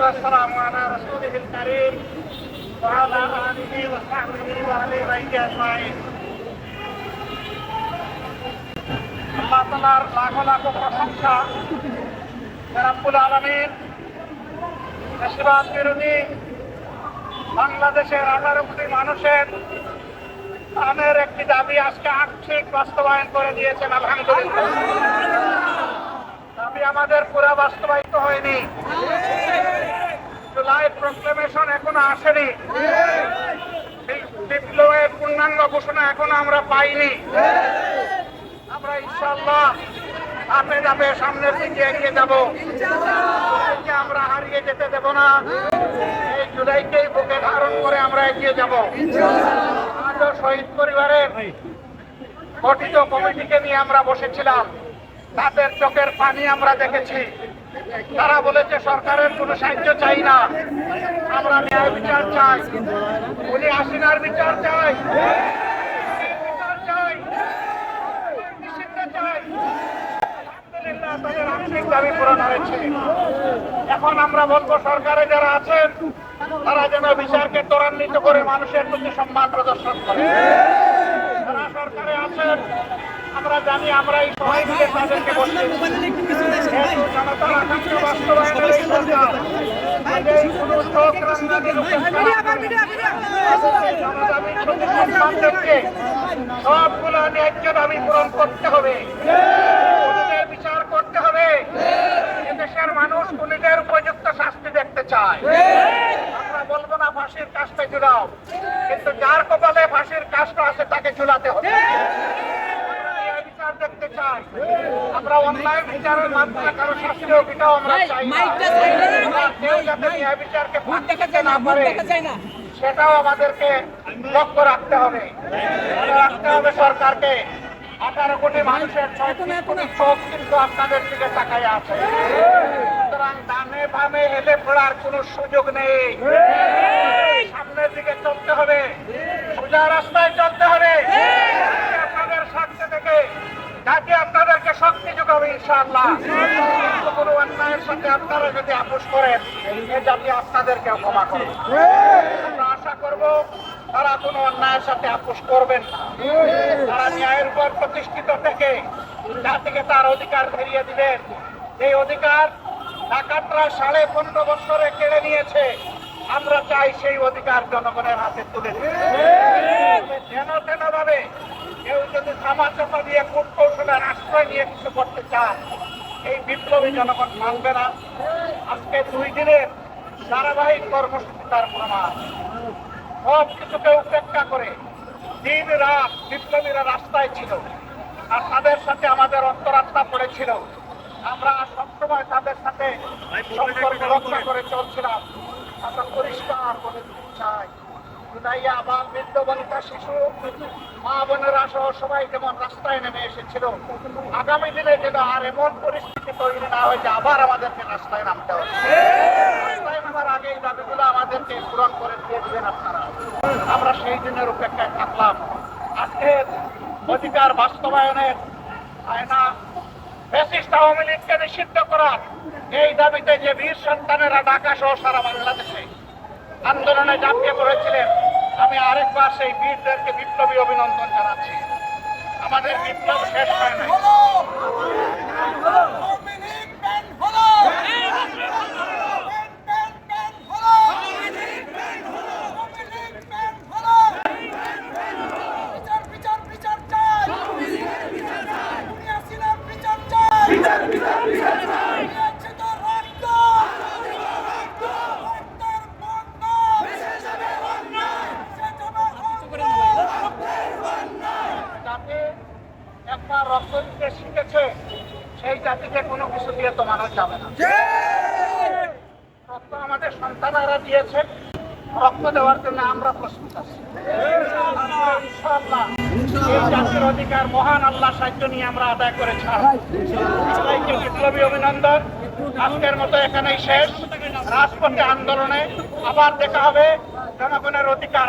والسلام على رسوله الكريم وعلى آله وصحبه وأهل بيته أجمعين আল্লাহ তালার লাখো লাখো প্রশংসা রাব্বুল আলমিন দেশবাদ বিরোধী বাংলাদেশের আঠারো কোটি মানুষের প্রাণের একটি দাবি আজকে আংশিক বাস্তবায়ন করে দিয়েছেন আলহামদুলিল্লাহ দাবি আমাদের পুরা বাস্তবায়িত হয়নি জুলাই প্রক্লেমেশন এখনও আসেনি। বিপ্লবের পূর্ণাঙ্গ ঘোষণা এখনও আমরা পাইনি। আমরা ইনশাল্লাহ ধাপে ধাপে সামনের দিকে এগিয়ে যাব। আমরা হারিয়ে যেতে দেব না। এই জুলাইকেই বুকে ধারণ করে আমরা এগিয়ে যাব। আজও শহীদ পরিবারের গঠিত কমিটিকে নিয়ে আমরা বসেছিলাম। তাদের চোখের পানি আমরা দেখেছি। তারা বলেছে সরকারের কোনো সাহায্য চাই না। আমরা ন্যায় বিচার চাই। উনি হাসিনার বিচার চাই। তাদের আংশিক দাবি পূরণ হয়েছে। এখন আমরা বলব সরকারে যারা আছেন তারা যেন বিচারকে ত্বরান্বিত করে মানুষের প্রতি সম্মান প্রদর্শন করে। যারা সরকারে আছেন আমরা জানি আমরা এই সবাই মিলে তাদেরকে বসে সবগুলো ন্যায্য দাবি পূরণ করতে হবে বিচার করতে হবে এদেশের মানুষ খুনিদের উপযুক্ত শাস্তি দেখতে চায় আমরা বলব না ফাঁসির কাজটা ঝুলাও, কিন্তু যার কপালে ফাঁসির কাজটা আছে তাকে ঝুলাতে হবে আমরা ন্যায় বিচার দেখতে চাই আমরা অন্যায় বিচারের মাধ্যমে কারও শাস্তি হোক এটাও আমরা চাই না। কেউ যাতে ন্যায় বিচারকে ফাঁকি দিতে না পারে সেটাও আমাদেরকে লক্ষ্য রাখতে হবে। রাখতে হবে সরকারকে। আঠারো কোটি মানুষের চোখ কিন্তু আপনাদের দিকে তাকাই আছে। সুতরাং ডানে বামে হেলে পড়ার কোনো সুযোগ নেই। সামনের দিকে চলতে হবে। সোজা রাস্তায় চলতে হবে। শক্তি যোগাবে ইনশাআল্লাহ। কোনো অন্যায়ের সাথে আপনারা যদি আপোষ করেন, এ জাতি আপনাদেরকে ক্ষমা করবে। আশা করব তারা কোনো অন্যায়ের সাথে আপোষ করবেন না। তারা ন্যায়ের উপর প্রতিষ্ঠিত থেকে জাতিকে তার অধিকার ফিরিয়ে দিবেন। এই অধিকার ডাকাতরা সাড়ে পনেরো বছরে কেড়ে নিয়েছে। আমরা চাই সেই অধিকার জনগণের হাতে তুলে দিতে। যেন তেন ভাবে যদি থামা দিয়ে কূট কৌশলের আশ্রয় নিয়ে কিছু করতে চান এই বিপ্লবী জনগণ মানবে না। আজকে দুই দিনের ধারাবাহিক কর্মসূচি তার প্রমাণ। সব কিছুকে উপেক্ষা করে দিন রাত বিপ্লবীরা রাস্তায় ছিল আর তাদের সাথে আমাদের অন্তরাত্মা পড়েছিল। আমরা সবসময় তাদের সাথে সম্পর্ক রক্ষা করে চলছিলাম। আমরা পরিষ্কার করে চাই। রাস্তায় নেমে এসেছিল, আগামী দিনে আর এমন পরিস্থিতি আবার আমাদেরকে রাস্তায় নামতে আমাদেরকে আমরা সেই দিনের উপেক্ষায় থাকলাম। আজকের অধিকার বাস্তবায়নের আয়না ফ্যাসিস্ট আওয়ামী লীগকে নিষিদ্ধ করার এই দাবিতে যে বীর সন্তানেরা ঢাকা সহ সারা বাংলাদেশে আন্দোলনে ঝাঁপিয়ে পড়েছিলেন। আমি আরেকবার সেই বীরদেরকে বিপ্লবী অভিনন্দন জানাচ্ছি। আমাদের বিপ্লব শেষ হয় নাই। জাতিকে কোনো কিছু দিয়ে তো মানুষ যাবে না। রক্ত আমাদের সন্তানেরা দিয়েছে। রক্ত দেওয়ার জন্য আমরা প্রস্তুত আছি। জাতির অধিকার মহান আল্লাহ সাহায্য নিয়ে আমরা আদায় করে সবাইকে বিপ্লবী অভিনন্দন। আজকের মতো এখানেই শেষ। রাজপথে আন্দোলনে আবার দেখা হবে। জনগণের অধিকার